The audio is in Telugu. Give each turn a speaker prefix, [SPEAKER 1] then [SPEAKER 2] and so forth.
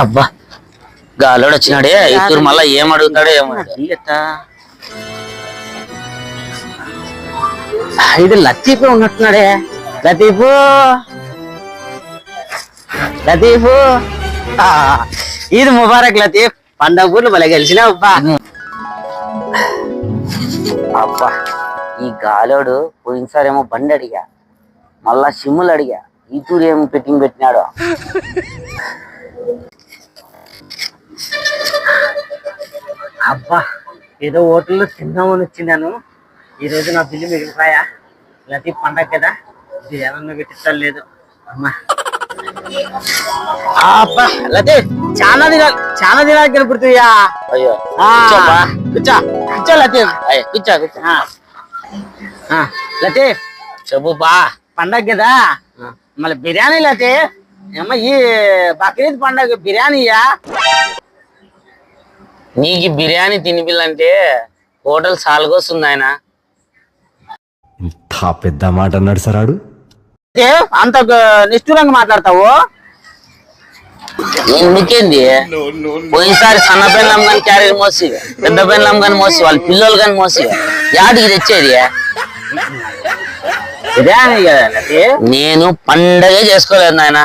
[SPEAKER 1] అబ్బా గాలోడు వచ్చినాడే ఇప్పుడు మళ్ళా ఏం అడుగుతాడో ఏమో? ఇది లతీఫ్ ఉన్నట్టున్నాడే. లతీఫు. లతీఫు. ఈద్ ముబారక్ లతీఫ్ పండగ పూర్లు మళ్ళీ గెలిచిన అబ్బా. అబ్బా ఈ గాలోడు పోయినసారి ఏమో బండి అడిగా. మళ్ళా సిమ్ములు అడిగా. ఈ తూరు ఏమో పెట్టింగ్ పెట్టినాడు. అబ్బా ఏదో హోటల్లో తిందామని వచ్చినాను. ఈ రోజు నా బిల్లు మిగిలిపోయా. లతీఫ్ పండగ కదా ఇది బిర్యానీ పెట్టిస్తాను లేదు. అమ్మా. అబ్బా చాలా దినాలు చాలా దినాలు
[SPEAKER 2] అయ్యో.
[SPEAKER 1] కూర్చో కూర్చో లతీఫ్
[SPEAKER 2] అయ్య కూర్చో కూర్చో.
[SPEAKER 1] ఆ. ఆ, లతీఫ్
[SPEAKER 2] చెప్పు బా
[SPEAKER 1] పండగ కదా. మళ్ళీ బిర్యానీ లతీఫ్ ఏమ్మా ఈ బక్రీద్ పండగ బిర్యానీయా?
[SPEAKER 2] నీకు బిర్యానీ తినిపిల్లంటే హోటల్ సాల్గొస్తుంది ఆయన.
[SPEAKER 3] ఇంత పెద్ద మాట అన్నాడు సరాడు
[SPEAKER 1] ఏ, అంత నిష్ఠూరంగా మాట్లాడతావు?
[SPEAKER 2] ఎందుకేంది పోయినసారి సన్న పెళ్ళం కానీ క్యారీర్ మోసి పెద్ద పెళ్ళం కానీ మోసి వాళ్ళ పిల్లలు కానీ మోసి యాడికి తెచ్చేది? నేను పండగే చేసుకోలేదు నాయన.